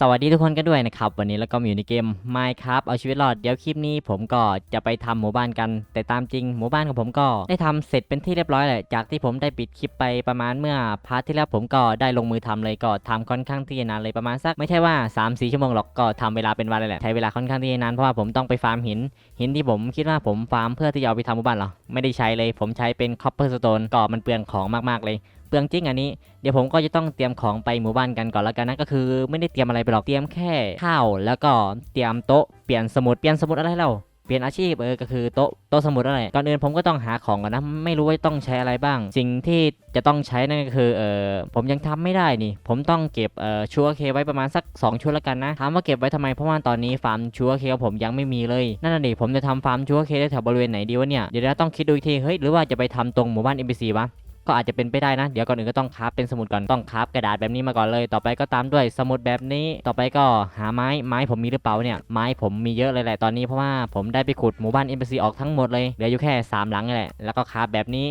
สวัสดีทุกคนกันด้วยนะครับ วันนี้แล้วก็มาอยู่ในเกม Minecraft เอาชีวิตรอดเดี๋ยวคลิปนี้ผมก็จะไปทำหมู่บ้านกัน แต่ตามจริงหมู่บ้านของผมก็ได้ทำเสร็จเป็นที่เรียบร้อยแหละจากที่ผมได้ปิดคลิปไปประมาณเมื่อพาร์ทที่แล้วผมก็ได้ลงมือทำเลยก็ทำค่อนข้างที่จะนานเลยประมาณสักไม่ใช่ว่า3-4ชั่วโมงหรอกก็ทำเวลาเป็นวันเลยแหละใช้เวลาค่อนข้างที่จะนานเพราะว่าผมต้องไปฟาร์มหินหินที่ผมคิดว่าผมฟาร์มเพื่อที่จะเอาไปทำหมู่บ้านหรอไม่ได้ใช้เลย ผมใช้เป็น copper stone ก็มันเปลืองของมากๆเลยเปลืองจริงอันนี้เดี๋ยวผมก็จะต้องเตรียมของไปหมู่บ้านกันก่อนแล้วกันนะก็คือไม่ได้เตรียมอะไรไปหรอกเตรียมแค่ข้าวแล้วก็เตรียมโต๊ะเปลี่ยนสมุดเปลี่ยนสมุดอะไรเราเปลี่ยนอาชีพเออก็คือโต๊ะโต๊ะสมุดอะไรก่อนอื่นผมก็ต้องหาของก่อนนะไม่รู้ว่าต้องใช้อะไรบ้าง สิ่งที่จะต้องใช้นั่นก็คือเออผมยังทำไม่ได้นี่ ผมต้องเก็บเออชัวร์เคไว้ประมาณสัก 2 ชุดแล้วกันนะถามว่าเก็บไว้ทำไมเพราะว่าตอนนี้ฟาร์มชัวร์เคของผมยังไม่มีเลยนั่นน่ะดิผมจะทำฟาร์มชัวร์เคได้แถวบริเวณไหนดีวะเนี่ยเดี๋ยวเราต้องคิดดูอีกทีเฮ้ยหรือว่าจะไปทำตรงหมู่บ้าน NPC วะ ก็อาจจะเป็นไปได้นะ เดี๋ยวก่อนอื่นก็ต้องคราฟเป็นสมุดก่อนต้องคราฟกระดาษแบบนี้มาก่อนเลย ต่อไปก็ตามด้วยสมุดแบบนี้ ต่อไปก็หาไม้ไม้ผมมีหรือเปล่าเนี่ยไม้ผมมีเยอะเลยแหละตอนนี้เพราะว่าผมได้ไปขุดหมู่บ้าน NPC ออกทั้งหมดเลยเหลืออยู่แค่ 3 หลังนี่แหละแล้วก็คราฟแบบนี้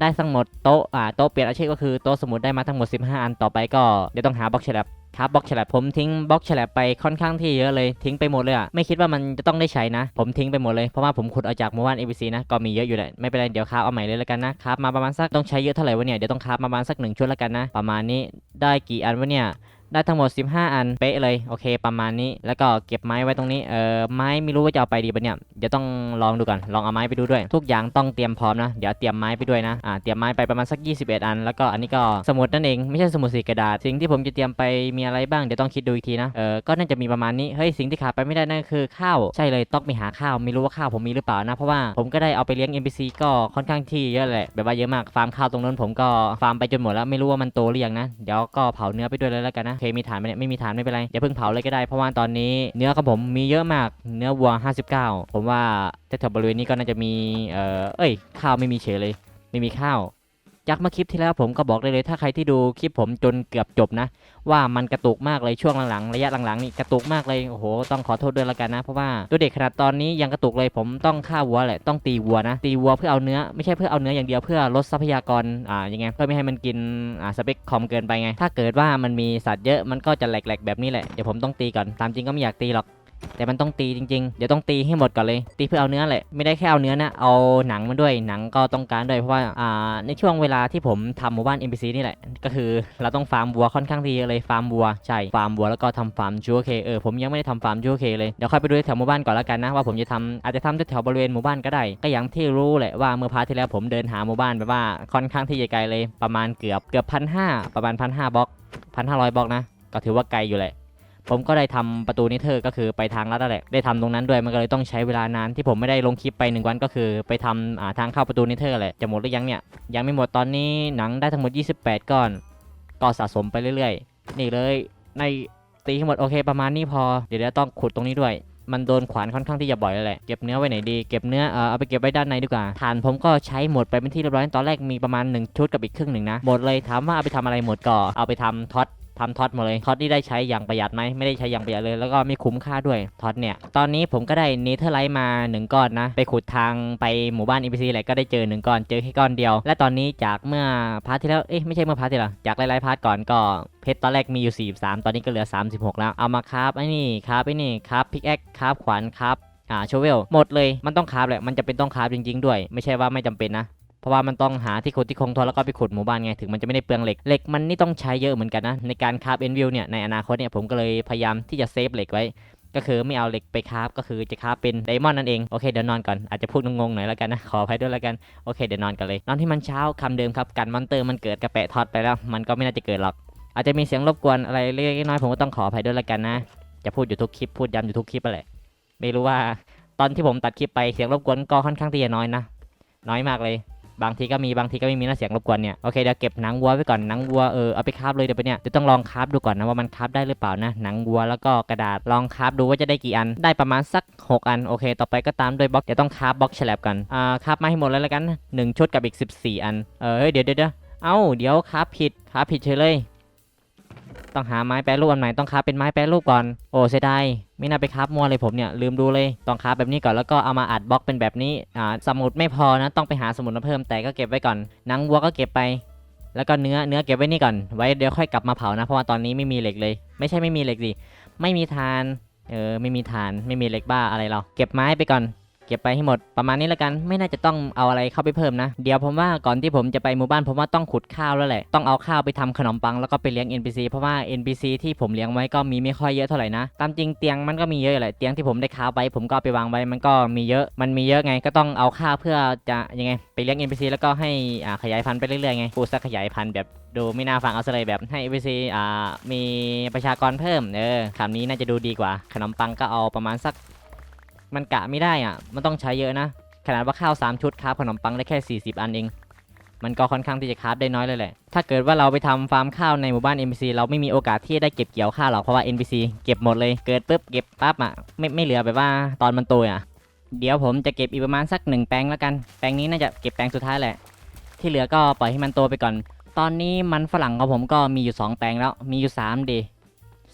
ได้ทั้งหมดโต๊ะอ่าโต๊ะเปลี่ยนอาชีพก็คือโต๊ะสมุดได้มาทั้งหมด 15 อันต่อไปก็เดี๋ยวต้องหาบล็อกฉลบครับบล็อกฉลบผมทิ้งบล็อกฉลบไปค่อนข้างที่เยอะเลยทิ้งไปหมดเลยอะไม่คิดว่ามันจะต้องได้ใช้นะ ผมทิ้งไปหมดเลยเพราะว่าผมขุดเอาจากหมู่บ้าน ABC นะก็มีเยอะอยู่แหละไม่เป็นไรเดี๋ยวคราบเอาใหม่เลยแล้วกันนะคราบมาประมาณสักต้องใช้เยอะเท่าไหร่วะเนี่ยเดี๋ยวต้องคราบมาประมาณสักหนึ่งชุดแล้วกันนะประมาณนี้ได้กี่อันวะเนี่ย ได้ทั้งหมด 15 อันเป๊ะเลยโอเค ประมาณนี้แล้วก็เก็บไม้ไว้ตรงนี้เออไม้ไม่รู้ว่าจะเอาไปดีปะเนี่ยเดี๋ยวต้องลองดูก่อนลองเอาไม้ไปดูด้วย ทุกอย่างต้องเตรียมพร้อมนะเดี๋ยวเตรียมไม้ไปด้วยนะอ่าเตรียมไม้ไปประมาณสัก 21 อัน แล้วก็อันนี้ก็สมุดนั่นเองไม่ใช่สมุดสีกระดาษสิ่งที่ผมจะเตรียมไปมีอะไรบ้างเดี๋ยวต้องคิดดูอีกทีนะเออก็น่าจะมีประมาณนี้เฮ้ยสิ่งที่ขาดไปไม่ได้นั่นคือข้าวใช่เลยต้องไปหาข้าวไม่รู้ว่าข้าวผมมีหรือเปล่านะเพราะว่าผมก็ได้เอาไปเลี้ยง NPC ก็ค่อนข้างที่เยอะแหละแบบว่าเยอะมากฟาร์มข้าวตรงนั้นผมก็ฟาร์มไปจนหมดแล้วไม่รู้ว่ามันโตหรือยังนะเดี๋ยวก็เผาเนื้อไปด้วยเลยแล้วกันนะเคมีฐานไหมเนี่ยไม่มีฐานไม่เป็นไรอย่าเพิ่งเผาเลยก็ได้เพราะว่าตอนนี้เนื้อของผมมีเยอะมากเนื้อวัว 59 ผมว่าแถวบริเวณนี้ก็น่าจะมีเอ่อเอ้ยข้าวไม่มีเฉยเลย ไม่มีข้าว จากเมื่อคลิปที่แล้วผมก็บอกได้เลย ถ้าใครที่ดูคลิปผมจนเกือบจบนะ ว่ามันกระตุกมากเลยช่วงหลังๆระยะหลังๆนี่กระตุกมากเลยโอ้โหต้องขอโทษด้วยละกันนะเพราะว่าตัวเด็กขนาดตอนนี้ยังกระตุกเลยผมต้องฆ่าวัวแหละต้องตีวัวนะ ตีวัวเพื่อเอาเนื้อไม่ใช่เพื่อเอาเนื้ออย่างเดียวเพื่อลดทรัพยากรอ่ายังไงเพื่อไม่ให้มันกินอ่าสเปคคอมเกินไปไง ถ้าเกิดว่ามันมีสัตว์เยอะมันก็จะแหลกๆแบบนี้แหละเดี๋ยวผมต้องตีก่อนตามจริงก็ไม่อยากตีหรอก แต่มันต้องตีจริงๆ เดี๋ยวต้องตีให้หมดก่อนเลย ตีเพื่อเอาเนื้อแหละ ไม่ได้แค่เอาเนื้อนะ เอาหนังมาด้วย หนังก็ต้องการด้วยเพราะว่า อ่า ในช่วงเวลาที่ผมทำหมู่บ้าน NPC นี่แหละ ก็คือเราต้องฟาร์มวัวค่อนข้างที่เยอะเลย ฟาร์มวัว ใช่ ฟาร์มวัวแล้วก็ทำฟาร์มจูเค เออ ผมยังไม่ได้ทำฟาร์มจูเคเลย เดี๋ยวค่อยไปดูแถวหมู่บ้านก่อนล้วกันนะว่าผมจะทำอาจจะทำแถวบริเวณหมู่บ้านก็ได้ ก็อย่างที่รู้แหละว่าเมื่อพาร์ทที่แล้วผมเดินหาหมู่บ้านแบบว่าค่อนข้างที่จะไกลเลย ประมาณเกือบเกือบพันห้าประมาณพันห้าบล็อกพันห้าร้อยบล็อกนะ ก็ถือว่าไกลอยู่แหละ ผมก็ได้ทำประตูนิเทอร์ก็คือไปทางลัดแหละได้ทำตรงนั้นด้วยมันก็เลยต้องใช้เวลานานที่ผมไม่ได้ลงคลิปไปหนึ่งวันก็คือไปทำอ่าทางเข้าประตูนิเทอร์แหละจะหมดหรือยังเนี่ยยังไม่หมดตอนนี้หนังได้ทั้งหมด 28 ก้อน ก็สะสมไปเรื่อยๆ นี่เลยในตีทั้งหมดโอเคประมาณนี้พอเดี๋ยวเราต้องขุดตรงนี้ด้วยมันโดนขวานค่อนข้างที่จะบ่อยแล้วแหละ เก็บเนื้อไว้ไหนดี เก็บเนื้อ เออเอาไปเก็บไว้ด้านในดีกว่า ฐานผมก็ใช้หมดไปเป็นที่เรียบร้อย ตอนแรกมีประมาณ 1 ชุดกับอีกครึ่งหนึ่งนะ หมดเลยถามว่าเอาไปทำอะไรหมดก็ เอาไปทำท็อต ทำท็อตหมดเลยท็อตที่ได้ใช้อย่างประหยัดไหมไม่ได้ใช้อย่างประหยัดเลย แล้วก็ไม่คุ้มค่าด้วยท็อตเนี่ยตอนนี้ผมก็ได้เนเธอร์ไลท์มา 1 ก้อนนะ ไปขุดทางไปหมู่บ้าน NPC แหละก็ได้เจอ 1 ก้อนเจอแค่ก้อนเดียว และตอนนี้จากเมื่อพาร์ทที่แล้วเอ๊ะไม่ใช่เมื่อพาร์ทที่แล้วจากหลายๆพาร์ทก่อนก็เพชรตอนแรกมีอยู่ 43 ตอนนี้ก็เหลือ 36 แล้วเอามาคราฟไอ้นี่คราฟไอ้นี่คราฟพิกแอคคราฟขวานคราฟอ่าโชเวลหมดเลยมันต้องคราฟแหละมันจะเป็นต้องคราฟจริง ๆ ด้วย ไม่ใช่ว่าไม่จำเป็นนะ เพราะว่ามันต้องหาที่ขุดที่คงทนแล้วก็ไปขุดหมู่บ้านไงถึงมันจะไม่ได้เปลืองเหล็กเหล็กมันนี่ต้องใช้เยอะเหมือนกันนะในการคราฟเอ็นวิวเนี่ยในอนาคตเนี่ยผมก็เลยพยายามที่จะเซฟเหล็กไว้ก็คือไม่เอาเหล็กไปคราฟก็คือจะคราฟเป็นไดมอนด์นั่นเอง โอเคเดี๋ยวนอนก่อน อาจจะพูดงงๆหน่อยแล้วกันนะ ขออภัยด้วยแล้วกัน โอเคเดี๋ยวนอนกันเลย นอนที่มันเช้าคำเดิมครับ กันมอนเตอร์มันเกิดกระแปะทอดไปแล้ว มันก็ไม่น่าจะเกิดหรอก อาจจะมีเสียงรบกวนอะไรเล็กน้อยผมก็ต้องขออภัยด้วยแล้วกันนะ จะพูดอยู่ทุกคลิปพูดย้ำอยู่ทุกคลิปไปแหละไม่รู้ว่า ตอนที่ผมตัดคลิปไปเสียงรบกวนก็ค่อนข้างที่จะน้อยนะ น้อยมากเลย บางทีก็มีบางทีก็ไม่มีนะเสียงรบกวนเนี่ยโอเคเดี๋ยวเก็บหนังวัวไว้ก่อนหนังวัวเออเอาไปคาบเลยเดี๋ยวไปเนี่ยเดี๋ยวต้องลองคาบดูก่อนนะว่ามันคาบได้หรือเปล่านะหนังวัวแล้วก็กระดาษลองคาบดูว่าจะได้กี่อันได้ประมาณสัก 6 อันโอเค ต่อไปก็ตามด้วยบล็อกเดี๋ยวต้องคาบบล็อกฉลับกันอ่าคาบมาให้หมดเลยแล้วกันหนึ่งชุดกับอีก 14 อันเออเดี๋ยวเดี๋ยวเอ้าเดี๋ยวคาบผิดคาบผิดเฉยเลย ต้องหาไม้แปรรูปอันใหม่ต้องคราฟเป็นไม้แปรรูปก่อน โอ้เสียดายไม่น่าไปคราฟมัวเลยผมเนี่ยลืมดูเลย ต้องคราฟแบบนี้ก่อนแล้วก็เอามาอัดบล็อกเป็นแบบนี้ อ่า สมุดไม่พอนะต้องไปหาสมุดมาเพิ่มแต่ก็เก็บไว้ก่อนนังวัวก็เก็บไป แล้วก็เนื้อเนื้อเก็บไว้นี่ก่อน ไว้เดี๋ยวค่อยกลับมาเผานะ เพราะว่าตอนนี้ไม่มีเหล็กเลย ไม่ใช่ไม่มีเหล็กสิไม่มีทาน เออไม่มีทานไม่มีเหล็กบ้าอะไรเราเก็บไม้ไปก่อน เก็บไปให้หมดประมาณนี้แล้วกัน ไม่น่าจะต้องเอาอะไรเข้าไปเพิ่มนะ เดี๋ยวผมว่าก่อนที่ผมจะไปหมู่บ้านผมว่าต้องขุดข้าวแล้วแหละ ต้องเอาข้าวไปทำขนมปังแล้วก็ไปเลี้ยง NPC เพราะว่า NPC ที่ผมเลี้ยงไว้ก็มีไม่ค่อยเยอะเท่าไหร่นะ ตามจริงเตียงมันก็มีเยอะอยู่แหละเตียงที่ผมได้ค้าไว้ผมก็ไปวางไว้มันก็มีเยอะ มันมีเยอะไงก็ต้องเอาข้าวเพื่อจะยังไงไปเลี้ยง NPC แล้วก็ให้อ่าขยายพันธุ์ไปเรื่อยๆไงพูดซะขยายพันธุ์แบบดูไม่น่าฟังเอาซะเลยแบบให้ NPC อ่ามีประชากรเพิ่มเออคำนี้น่าจะดูดีกว่า ขนมปังก็เอาประมาณสัก มันกะไม่ได้อะ มันต้องใช้เยอะนะ ขนาดว่าข้าว 3 ชุดคราฟขนมปังได้แค่ 40 อันเอง มันก็ค่อนข้างที่จะคราฟได้น้อยเลยแหละ ถ้าเกิดว่าเราไปทำฟาร์มข้าวในหมู่บ้าน NPC เราไม่มีโอกาสที่ได้เก็บเกี่ยวข้าวหรอก เพราะว่า NPC เก็บหมดเลย เกิดปุ๊บเก็บปั๊บอะ ไม่ไม่เหลือแบบว่าตอนมันโตอะ เดี๋ยวผมจะเก็บอีกประมาณสักหนึ่งแปลงแล้วกัน แปลงนี้น่าจะเก็บแปลงสุดท้ายแหละ ที่เหลือก็ปล่อยให้มันโตไปก่อน ตอนนี้มันฝรั่งของผมก็มีอยู่ 2 แปลงแล้ว มีอยู่3ดี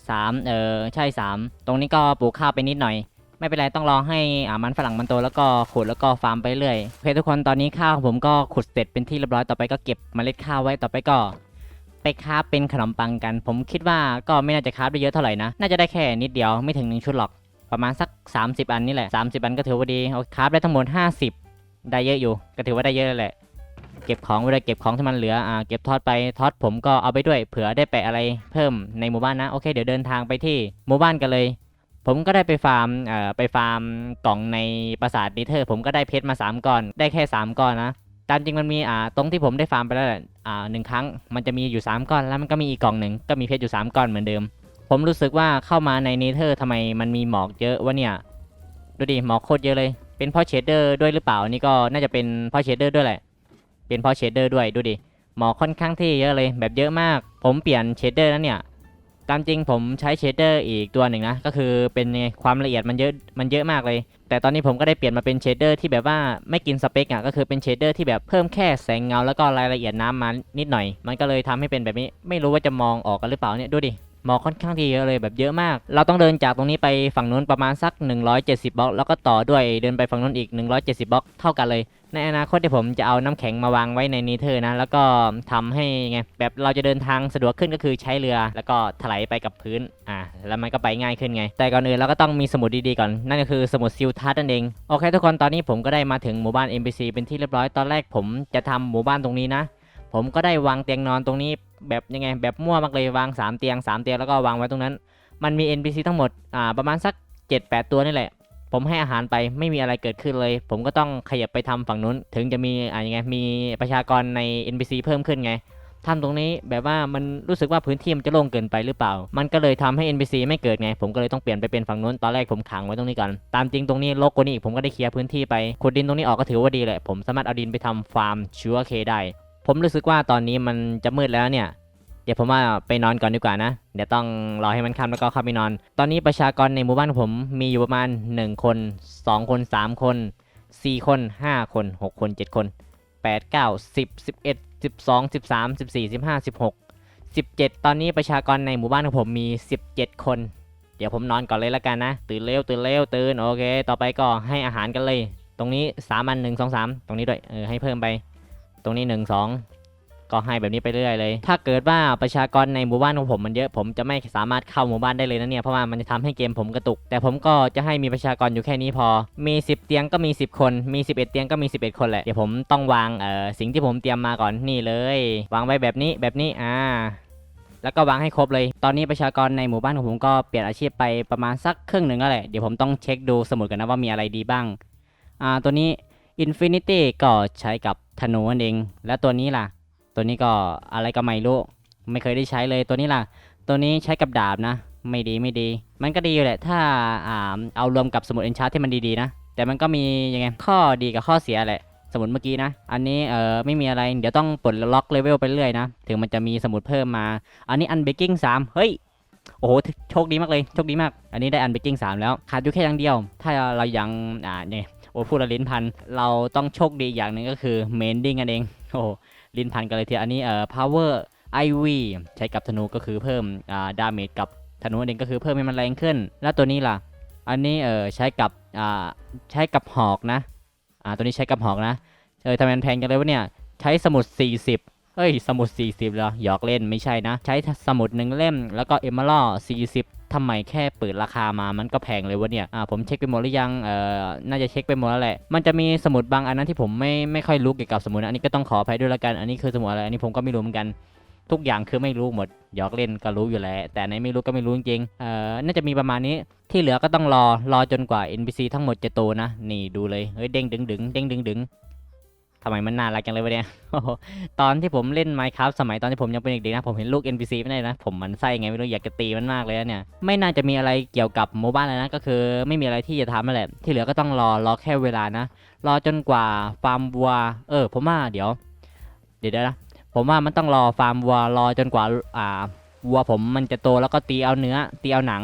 สามเออใช่ 3 ตรงนี้ก็ปลูกข้าวไปนิดหน่อย ไม่เป็นไรต้องรอให้อ่ามันฝรั่งมันโตแล้วก็ขุดแล้วก็ฟาร์มไปเรื่อยโอเคทุกคนตอนนี้ข้าวของผมก็ขุดเสร็จเป็นที่เรียบร้อยต่อไปก็เก็บเมล็ดข้าวไว้ต่อไปก็ไปคาฟเป็นขนมปังกัน ผมคิดว่าก็ไม่น่าจะคาฟได้เยอะเท่าไหร่นะ น่าจะได้แค่นิดเดียวไม่ถึงหนึ่งชุดหรอก ประมาณสัก 30 อันนี่แหละ 30 อันก็ถือว่าดีเอาคาฟได้ทั้งหมด 50 ได้เยอะอยู่ ก็ถือว่าได้เยอะแหละ เก็บของไว้เลยเก็บของที่มันเหลือ อ่า เก็บทอดไปทอดผมก็เอาไปด้วย เผื่อได้แปะอะไรเพิ่มในหมู่บ้านนะ โอเค เดี๋ยวเดินทางไปที่หมู่บ้านกันเลย ผมก็ได้ไปฟาร์มเอ่อไปฟาร์มกล่องในปราสาทนิเทอร์ ผมก็ได้เพชรมา3ก้อน ได้แค่ 3ก้อนนะ ตามจริงมันมีอ่าตรงที่ผมได้ฟาร์มไปแล้วแหละอ่าหนึ่งครั้ง มันจะมีอยู่ 3ก้อน แล้วมันก็มีอีกกล่องหนึ่งก็มีเพชรอยู่ 3ก้อนเหมือนเดิม ผมรู้สึกว่าเข้ามาในนิเทอร์ทำไมมันมีหมอกเยอะวะเนี่ย ดูดิหมอกโคตรเยอะเลย เป็นเพราะเชดเดอร์ด้วยหรือเปล่า นี่ก็น่าจะเป็นเพราะเชดเดอร์ด้วยแหละ เป็นเพราะเชดเดอร์ด้วย ดูดิ หมอกค่อนข้างที่เยอะเลย แบบเยอะมาก ผมเปลี่ยนเชดเดอร์แล้วเนี่ย ตามจริงผมใช้เชดเดอร์อีกตัวหนึ่งนะ ก็คือเป็นไงความละเอียดมันเยอะมันเยอะมากเลย แต่ตอนนี้ผมก็ได้เปลี่ยนมาเป็นเชดเดอร์ที่แบบว่าไม่กินสเปกอะก็คือเป็นเชดเดอร์ที่แบบเพิ่มแค่แสงเงาแล้วก็รายละเอียดน้ำมานิดหน่อย มันก็เลยทำให้เป็นแบบนี้ ไม่รู้ว่าจะมองออกกันหรือเปล่าเนี่ยดูดิ มอกค่อนข้างที่เยอะเลยแบบเยอะมาก เราต้องเดินจากตรงนี้ไปฝั่งนู้นประมาณสัก 170บล็อกแล้วก็ต่อด้วยเดินไปฝั่งนู้นอีก 170บล็อกเท่ากันเลย ในอนาคตที่ผมจะเอาน้ำแข็งมาวางไว้ในนีเธอร์นะ แล้วก็ทำให้ไงแบบเราจะเดินทางสะดวกขึ้นก็คือใช้เรือ แล้วก็ถลายไปกับพื้นอ่าแล้วมันก็ไปง่ายขึ้นไง แต่ก่อนอื่นเราก็ต้องมีสมุดดีๆก่อน นั่นก็คือสมุดซิลทัสนั่นเองโอเคทุกคนตอนนี้ผมก็ได้มาถึงหมู่บ้าน NPC เป็นที่เรียบร้อยตอนแรกผมจะทำหมู่บ้านตรงนี้นะ ผมก็ได้วางเตียงนอนตรงนี้ แบบยังไงแบบมั่วมากเลยวาง 3 เตียง 3 เตียงแล้วก็วางไว้ตรงนั้น มันมี NPC ทั้งหมดอ่าประมาณสัก 7-8 ตัวนี่แหละ ผมให้อาหารไปไม่มีอะไรเกิดขึ้นเลย ผมก็ต้องขยับไปทำฝั่งนู้น ถึงจะมีอ่ายังไงมีประชากรใน NPC เพิ่มขึ้นไงทำตรงนี้แบบว่ามันรู้สึกว่าพื้นที่มันจะโล่งเกินไปหรือเปล่า มันก็เลยทำให้ NPC ไม่เกิดไง ผมก็เลยต้องเปลี่ยนไปเป็นฝั่งนู้น ตอนแรกผมขังไว้ตรงนี้ก่อน ตามจริงตรงนี้โลกกว่านี้อีกผมก็ได้เคลียร์พื้นที่ไป ขุดดินตรงนี้ออกก็ถือว่าดีแหละ ผมสามารถเอาดินไปทำฟาร์มชัวเคได้ ผมรู้สึกว่าตอนนี้มันจะมืดแล้วเนี่ย เดี๋ยวผมว่าไปนอนก่อนดีกว่านะ เดี๋ยวต้องรอให้มันค่ำแล้วก็เข้าไปนอน ตอนนี้ประชากรในหมู่บ้านของผมมีอยู่ประมาณ 1 คน 2 คน 3 คน 4 คน 5 คน 6 คน 7 คน 8 9 10 11 12 13 14 15 16 17 ตอนนี้ประชากรในหมู่บ้านของผมมี 17 คน เดี๋ยวผมนอนก่อนเลยละกันนะ ตื่นเร็วตื่นเร็วตื่นโอเค ต่อไปก็ให้อาหารกันเลย ตรงนี้3อัน1 2 3ตรงนี้ด้วยเออให้เพิ่มไป ตรงนี้1 2ก็ให้แบบนี้ไปเรื่อยเลย ถ้าเกิดว่าประชากรในหมู่บ้านของผมมันเยอะ ผมจะไม่สามารถเข้าหมู่บ้านได้เลยนะเนี่ย เพราะว่ามันจะทำให้เกมผมกระตุก แต่ผมก็จะให้มีประชากรอยู่แค่นี้พอ มี 10 เตียงก็มี 10 คน มี 11 เตียงก็มี 11 คนแหละ เดี๋ยวผมต้องวางเอ่อสิ่งที่ผมเตรียมมาก่อนนี่เลย วางไว้แบบนี้แบบนี้ อ่า แล้วก็วางให้ครบเลย ตอนนี้ประชากรในหมู่บ้านของผมก็เปลี่ยนอาชีพไปประมาณสักครึ่งหนึ่งแล้วแหละ เดี๋ยวผมต้องเช็คดูสมุดกันนะว่ามีอะไรดีบ้าง อ่า ตัวนี้ Infinity ก็ใช้กับ ธนูนั่นเอง แล้วตัวนี้ล่ะ ตัวนี้ก็อะไรก็ไม่รู้ ไม่เคยได้ใช้เลยตัวนี้ล่ะ ตัวนี้ใช้กับดาบนะ ไม่ดีไม่ดี มันก็ดีอยู่แหละ ถ้าอ่าเอารวมกับสมุดเอนชาร์ที่มันดีๆนะ แต่มันก็มียังไงข้อดีกับข้อเสียแหละ สมุดเมื่อกี้นะ อันนี้เออไม่มีอะไร เดี๋ยวต้องปลดล็อกเลเวลไปเรื่อยนะ ถึงมันจะมีสมุดเพิ่มมา อันนี้อันเบกกิ้งสามเฮ้ย โอ้โหโชคดีมากเลยโชคดีมาก อันนี้ได้อันเบกกิ้งสามแล้วขาดอยู่แค่อย่างเดียว ถ้าเรายังอ่าเนี่ยโอ้พูดและลิ้นพันเราต้องโชคดีอย่างหนึ่งก็คือเมนดิ้งกันเองโอ้โหลิ้นพันกันเลยทีอันนี้เอ่อ power IV ใช้กับธนูก็คือเพิ่มอ่าดาเมจกับธนูเองก็คือเพิ่มให้มันแรงขึ้น แล้วตัวนี้ล่ะ อันนี้เอ่อใช้กับอ่าใช้กับหอกนะอ่าตัวนี้ใช้กับหอกนะเออทำไมมันแพงจังเลยวะเนี่ยใช้สมุด40 เอ้ย สมุด 40เหรอหยอกเล่นไม่ใช่นะ ใช้สมุดหนึ่งเล่ม แล้วก็เอม r ร l 40ทำไมแค่เปิดราคามามันก็แพงเลยวะเนี่ย อ่า ผมเช็คไปหมดหรือยัง เอ่อ น่าจะเช็คไปหมดแล้วแหละ มันจะมีสมุดบางอันนั้นที่ผมไม่ไม่ค่อยรู้เกี่ยวกับสมุดนะอันนี้ก็ต้องขออภัยด้วยละกัน อันนี้คือสมุดอะไร อันนี้ผมก็ไม่รู้เหมือนกัน ทุกอย่างคือไม่รู้หมด หยอกเล่นก็รู้อยู่แล้ว แต่อันไหนไม่รู้ก็ไม่รู้จริง เอ่อ น่าจะมีประมาณนี้ ที่เหลือก็ต้องรอ รอจนกว่า NPC ทั้งหมดจะโตนะ นี่ดูเลย เฮ้ยเด้งดึงดึงเด้งดึงดึง ทำไมมันน่ารักจังเลยวะเนี่ยตอนที่ผมเล่น Minecraft สมัยตอนที่ผมยังเป็นเด็กๆนะ ผมเห็นลูก NPC ไม่ได้นะ ผมมันไส้ไงไม่รู้อยากจะตีมันมากเลยเนี่ย ไม่น่าจะมีอะไรเกี่ยวกับโมบ้านเลยนะ ก็คือไม่มีอะไรที่จะทำนั่นแหละ ที่เหลือก็ต้องรอ รอแค่เวลานะ รอจนกว่าฟาร์มวัว เออ ผมว่าเดี๋ยว เดี๋ยวนะ ผมว่ามันต้องรอฟาร์มวัว รอจนกว่า อ่า วัวผมมันจะโตแล้วก็ตีเอาเนื้อ ตีเอาหนัง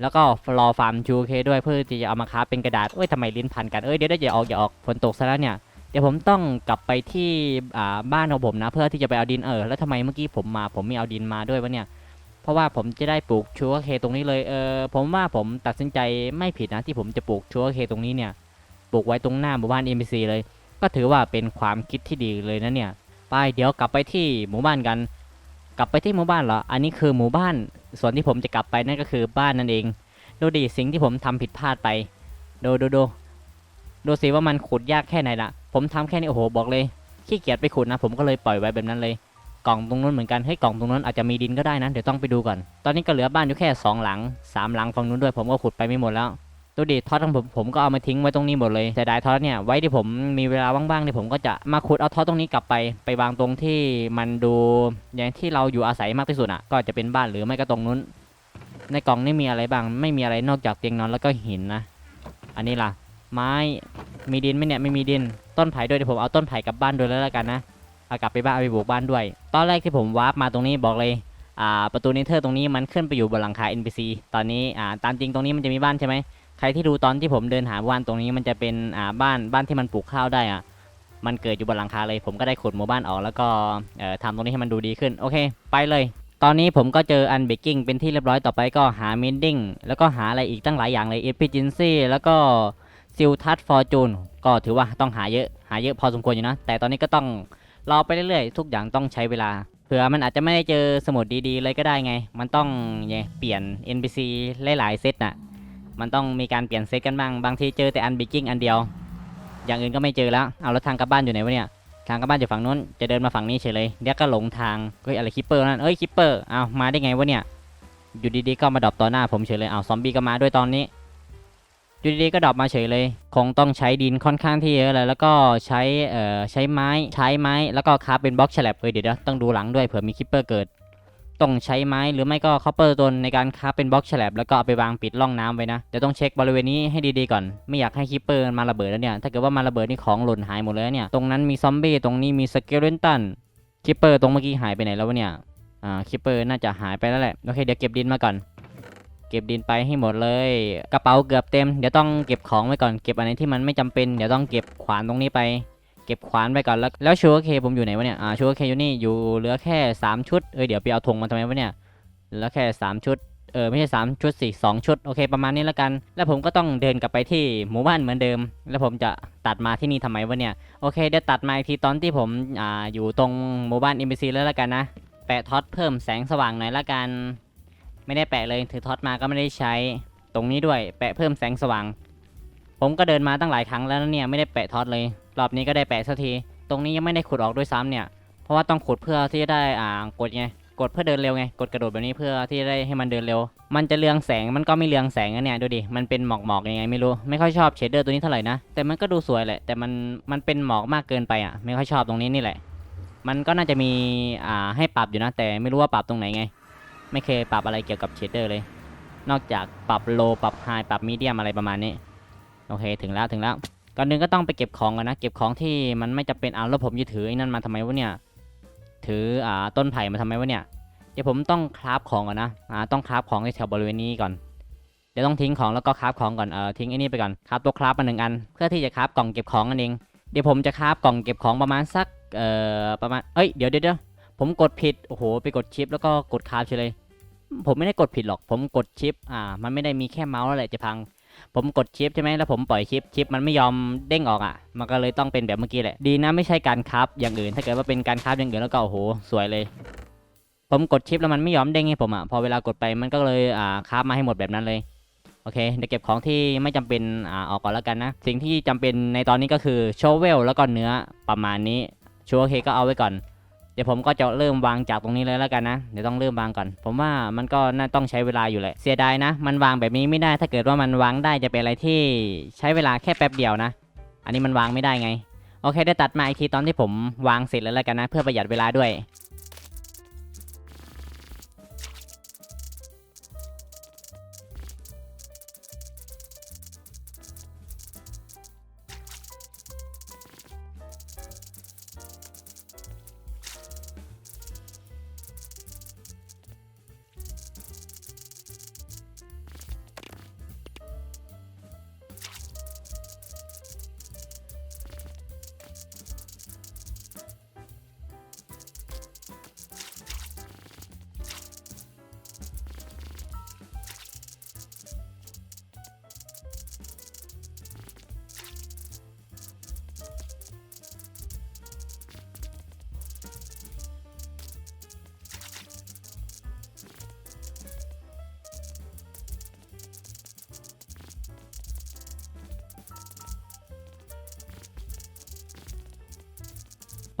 แล้วก็รอฟาร์มชูเคด้วยเพื่อที่จะเอามาค้าเป็นกระดาษ เอ้ยทำไมลิ้นพันกัน เอ้ยเดี๋ยวเดี๋ยวอย่าออกอย่าออกฝนตกซะแล้วเนี่ย เดี๋ยวผมต้องกลับไปที่อ่าบ้านของผมนะ เพื่อที่จะไปเอาดินเออแล้วทำไมเมื่อกี้ผมมา ผมไม่เอาดินมาด้วยวะเนี่ย เพราะว่าผมจะได้ปลูกชูเคตรงนี้เลยเออผมว่าผมตัดสินใจไม่ผิดนะที่ผมจะปลูกชูเคตรงนี้เนี่ยปลูกไว้ตรงหน้าหมู่บ้าน NPC เลย ก็ถือว่าเป็นความคิดที่ดีเลยนะเนี่ยไปเดี๋ยวกลับไปที่หมู่บ้านกัน กลับไปที่หมู่บ้านเหรออันนี้คือหมู่บ้านส่วนที่ผมจะกลับไปนั่นก็คือบ้านนั่นเอง ดูดิสิ่งที่ผมทำผิดพลาดไปดูดูดู ดูสิว่ามันขุดยากแค่ไหนละผมทำแค่นี้โอ้โหบอกเลยขี้เกียจไปขุดนะ ผมก็เลยปล่อยไว้แบบนั้นเลย กล่องตรงนู้นเหมือนกันให้ยกล่องตรงนู้นอาจจะมีดินก็ได้นะเดี๋ยวต้องไปดูก่อน ตอนนี้ก็เหลือบ้านอยู่แค่สองหลังสามหลังฝั่งนู้นด้วยผมก็ขุดไปไม่หมดแล้วดูดิทอตของผมผมก็เอามาทิ้งไว้ตรงนี้หมดเลยแต่ได้ทอตเนี่ยไว้ที่ผมมีเวลาว่างๆเนี่ยผมก็จะมาขุดเอาทอตตรงนี้กลับไป ไปวางตรงที่มันดูอย่างที่เราอยู่อาศัยมากที่สุดอะ ก็จะเป็นบ้านหรือไม่ก็ตรงนู้น ในกล่องนี่มีอะไรบ้าง ไม่มีอะไรนอกจากเตียงนอนแล้วก็หินนะ อันนี้ล่ะ ไม้มีดินไหมเนี่ยไม่มีดิน ต้นไผ่ด้วยเดี๋ยวผมเอาต้นไผ่กลับบ้านด้วยแล้วละกันนะเอากลับไปบ้านเอาไปบุกบ้านด้วย ตอนแรกที่ผมวาร์ปมาตรงนี้บอกเลยอ่าประตูนิเทอร์ตรงนี้มันขึ้นไปอยู่บนหลังคา NPC ตอนนี้อ่าตามจริงตรงนี้มันจะมีบ้านใช่ไหมใครที่ดูตอนที่ผมเดินหาบ้านตรงนี้มันจะเป็นอ่าบ้านบ้านที่มันปลูกข้าวได้อะมันเกิดอยู่บนหลังคาเลย ผมก็ได้ขุดหมู่บ้านออกแล้วก็เอ่อทำตรงนี้ให้มันดูดีขึ้นโอเค ไปเลย ตอนนี้ผมก็เจออันเบกกิ้งเป็นที่เรียบร้อยต่อไปก็หา mending แล้วก็หาอะไรอีกตั้งหลายอย่างเลย efficiency แล้วก็ ซิลทัชฟอร์จูนก็ถือว่าต้องหาเยอะหาเยอะพอสมควรอยู่นะ แต่ตอนนี้ก็ต้องรอไปเรื่อยๆ ทุกอย่างต้องใช้เวลาเผื่อมันอาจจะไม่ได้เจอสมุดดีๆ เลยก็ได้ไง มันต้องเนี่ยเปลี่ยน NPC หลายๆเซตน่ะ มันต้องมีการเปลี่ยนเซตกันบ้าง บางทีเจอแต่อันบิกกิ้งอันเดียว อย่างอื่นก็ไม่เจอแล้ว เอาแล้วทางกลับบ้านอยู่ไหนวะเนี่ย ทางกลับบ้านอยู่ฝั่งนู้น จะเดินมาฝั่งนี้เฉยเลยเดี๋ยวก็หลงทาง เฮ้ยอะไรคิปเปอร์นั่นเอ้ยคิปเปอร์ เอามาได้ไงวะเนี่ย อยู่ดีๆก็มาดรอปต่อหน้าผมเฉยเลย เอาซอมบี้ก็มาด้วยตอนนี้ อยู่ดีๆก็ดรอปมาเฉยเลย คงต้องใช้ดินค่อนข้างที่เยอะเลยแล้วก็ใช้เอ่อใช้ไม้ใช้ไม้แล้วก็คราฟเป็นบล็อกแฉลบเฮ้ยเดี๋ยวต้องดูหลังด้วยเผื่อมีคิปเปอร์เกิดต้องใช้ไม้หรือไม่ก็คอปเปอร์ตนในการคราฟเป็นบล็อกแฉลบแล้วก็เอาไปวางปิดร่องน้ำไว้นะเดี๋ยวต้องเช็คบริเวณนี้ให้ดีๆก่อน ไม่อยากให้คิปเปอร์มาระเบิดแล้วเนี่ย ถ้าเกิดว่ามาระเบิดนี่ของหล่นหายหมดเลยเนี่ย ตรงนั้นมีซอมบี้ตรงนี้มีสเกลเลนตันคิปเปอร์ตรงเมื่อกี้หายไปไหนแล้ววะเนี่ย อ่าคิปเปอร์น่าจะหายไปแล้วแหละ โอเคเดี๋ยวเก็บดินมาก่อน เก็บดินไปให้หมดเลย กระเป๋าเกือบเต็มเดี๋ยวต้องเก็บของไว้ก่อนเก็บอันไหนที่มันไม่จำเป็นเดี๋ยวต้องเก็บขวานตรงนี้ไป เก็บขวานไปก่อนแล้วแล้วชูเคผมอยู่ไหนวะเนี่ยอ่าชูเคอยู่นี่อยู่เหลือแค่ 3 ชุดเอ้ยเดี๋ยวไปเอาธงมาทำไมวะเนี่ยเหลือแค่ 3 ชุดเออไม่ใช่ 3 ชุดสิ2ชุดโอเคประมาณนี้แล้วกัน แล้วผมก็ต้องเดินกลับไปที่หมู่บ้านเหมือนเดิม แล้วผมจะตัดมาที่นี่ทำไมวะเนี่ยโอเคเดี๋ยวตัดมาอีกทีตอนที่ผมอ่าอยู่ตรงหมู่บ้าน NPC แล้วละกันนะแปะท็อตเพิ่มแสงสว่างหน่อยละกัน ไม่ได้แปะเลยถือท็อตมาก็ไม่ได้ใช้ ตรงนี้ด้วยแปะเพิ่มแสงสว่าง ผมก็เดินมาตั้งหลายครั้งแล้วเนี่ยไม่ได้แปะท็อตเลย รอบนี้ก็ได้แปะสักที ตรงนี้ยังไม่ได้ขุดออกด้วยซ้ำเนี่ย เพราะว่าต้องขุดเพื่อที่จะได้อ่ากดไง กดเพื่อเดินเร็วไง กดกระโดดแบบนี้เพื่อที่จะได้ให้มันเดินเร็ว มันจะเรืองแสงมันก็ไม่เรืองแสงอะเนี่ยดูดิ มันเป็นหมอกหมอกๆยังไงไม่รู้ ไม่ค่อยชอบเชดเดอร์ตัวนี้เท่าไหร่นะ แต่มันก็ดูสวยแหละ แต่มันมันเป็นหมอกมากเกินไปอะ ไม่ค่อยชอบตรงนี้นี่แหละ มันก็น่าจะมีอ่าให้ปรับอยู่นะ แต่ไม่รู้ว่าปรับตรงไหนไง ไม่เคยปรับอะไรเกี่ยวกับเชดเดอร์เลย นอกจากปรับโลปรับไฮปรับมีเดียมอะไรประมาณนี้ โอเคถึงแล้วถึงแล้ว ก่อนหนึงก็ต้องไปเก็บของก่อนนะ เก็บของที่มันไม่จำเป็นอาแล้วผมจะถือไอ้นั่นมาทำไมวะเนี่ย ถืออ่าต้นไผ่มาทำไมวะเนี่ย เดี๋ยวผมต้องคราฟของก่อนนะอ่าต้องคราฟของในแถวบริเวณนี้ก่อน เดี๋ยวต้องทิ้งของแล้วก็คราฟของก่อน เออทิ้งไอ้นี่ไปก่อน คราฟตัวคราฟมาหนึ่งอัน เพื่อที่จะคราฟกล่องเก็บของนั่นเอง เดี๋ยวผมจะคราฟกล่องเก็บของประมาณสัก เอ่อ ประมาณ เอ้ย เดี๋ยวเดี๋ยวเดี๋ยว ผมกดผิด โอ้โห ไปกดชิปแล้วก็กดคาฟเฉยเลย ผมไม่ได้กดผิดหรอก ผมกดชิป อ่า มันไม่ได้มีแค่เมาส์แล้วแหละจะพัง ผมกดชิปใช่ไหมแล้วผมปล่อยชิป ชิปมันไม่ยอมเด้งออกอะ มันก็เลยต้องเป็นแบบเมื่อกี้แหละ ดีนะไม่ใช่การคาฟอย่างอื่น ถ้าเกิดว่าเป็นการคาฟอย่างอื่นแล้วก็โอ้โห สวยเลย ผมกดชิปแล้วมันไม่ยอมเด้งให้ผมอะ พอเวลากดไปมันก็เลย อ่า คาฟมาให้หมดแบบนั้นเลย โอเค เดี๋ยวเก็บของที่ไม่จำเป็น อ่า ออกก่อนแล้วกันนะ สิ่งที่จำเป็นในตอนนี้ก็คือโชเวลแล้วก็เนื้อประมาณนี้ชัวร์โอเคก็เอาไว้ก่อน ดี๋ยวผมก็จะเริ่มวางจากตรงนี้เลยแล้วกันนะ เดี๋ยวต้องเริ่มวางก่อน ผมว่ามันก็น่าต้องใช้เวลาอยู่แหละ เสียดายนะ มันวางแบบนี้ไม่ได้ ถ้าเกิดว่ามันวางได้จะเป็นอะไรที่ใช้เวลาแค่แป๊บเดียวนะ อันนี้มันวางไม่ได้ไง โอเคได้ตัดมาอีกทีตอนที่ผมวางเสร็จแล้วแล้วกันนะ เพื่อประหยัดเวลาด้วย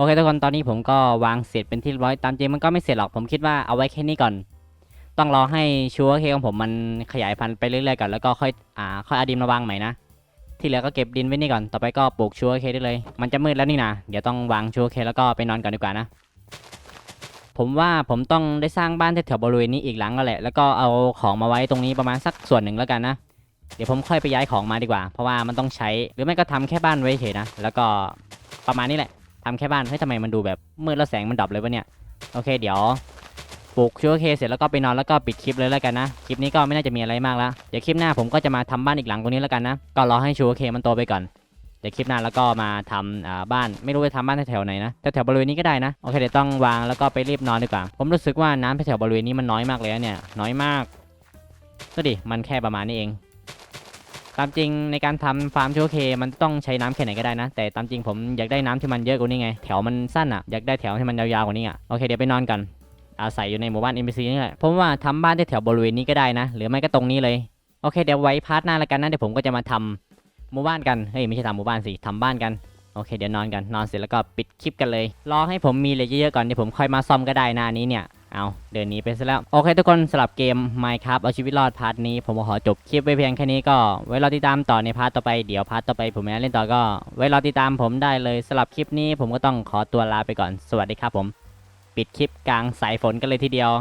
โอเคทุกคนตอนนี้ผมก็วางเสร็จเป็นที่ร้อยตามจริงมันก็ไม่เสร็จหรอกผมคิดว่าเอาไว้แค่นี้ก่อน ต้องรอให้ชัวร์เคของผมมันขยายพันธุ์ไปเรื่อยๆก่อนแล้วก็ค่อยอ่าค่อยเอาดินมาวางใหม่นะที่เหลือก็เก็บดินไว้นี่ก่อนต่อไปก็ปลูกชัวร์เคได้เลย มันจะมืดแล้วนี่นะเดี๋ยวต้องวางชัวร์เคแล้วก็ไปนอนก่อนดีกว่านะผมว่าผมต้องได้สร้างบ้านแถวบริเวณนี้อีกหลังก็แหละ แล้วก็เอาของมาไว้ตรงนี้ประมาณสักส่วนหนึ่งแล้วกันนะ เดี๋ยวผมค่อยไปย้ายของมาดีกว่า เพราะว่ามันต้องใช้ หรือไม่ก็ทำแค่บ้านไว้เฉยนะ แล้วก็ประมาณนี้แหละ ทำแค่บ้านเฮ้ยทำไมมันดูแบบมืดแล้วแสงมันดับเลยวะเนี่ยโอเคเดี๋ยวปลูกชัวร์เคเสร็จแล้วก็ไปนอนแล้วก็ปิดคลิปเลยแล้วกันนะคลิปนี้ก็ไม่น่าจะมีอะไรมากแล้วเดี๋ยวคลิปหน้าผมก็จะมาทำบ้านอีกหลังตรงนี้แล้วกันนะก็รอให้ชัวร์เคมันโตไปก่อนเดี๋ยวคลิปหน้าแล้วก็มาทำอ่าบ้านไม่รู้จะทำบ้านแถวไหนนะแถวบริเวณนี้ก็ได้นะโอเคเดี๋ยวต้องวางแล้วก็ไปรีบนอนดีกว่า ผมรู้สึกว่าน้ำแถวบริเวณนี้มันน้อยมากเลยเนี่ยน้อยมากก็ดิมันแค่ประมาณนี้เอง ตามจริงในการทำฟาร์มชัวร์เค มันต้องใช้น้ำแค่ไหนก็ได้นะ แต่ตามจริงผมอยากได้น้ำที่มันเยอะกว่านี้ไง แถวมันสั้นอะ อยากได้แถวที่มันยาวๆกว่านี้อะ โอเคเดี๋ยวไปนอนกัน อาศัยอยู่ในหมู่บ้าน NPC นี่แหละ ผมว่าทำบ้านที่แถวบริเวณนี้ก็ได้นะ หรือไม่ก็ตรงนี้เลย โอเคเดี๋ยวไว้พาร์ทหน้าล้วกันนะเดี๋ยวผมก็จะมาทำหมู่บ้านกัน เฮ้ยไม่ใช่ทำหมู่บ้านสิทำบ้านกัน โอเคเดี๋ยวนอนกัน นอนเสร็จแล้วก็ปิดคลิปกันเลย รอให้ผมมีเลยเยอะๆก่อนเดี๋ยวผมค่อยมาซ่อมก็ได้น้านี้เนี่ย เอาเดินหนี้ไปซะแล้ว โอเคทุกคนสำหรับเกม Minecraft เอาชีวิตรอดพาร์ทนี้ ผมขอจบคลิปไว้เพียงแค่นี้ก็ ไว้รอติดตามต่อในพาร์ทต่อไปเดี๋ยวพาร์ทต่อไปผมจะเล่นต่อก็ ไว้รอติดตามผมได้เลยสำหรับคลิปนี้ผมก็ต้องขอตัวลาไปก่อนสวัสดีครับผม ปิดคลิปกลางสายฝนกันเลยทีเดียว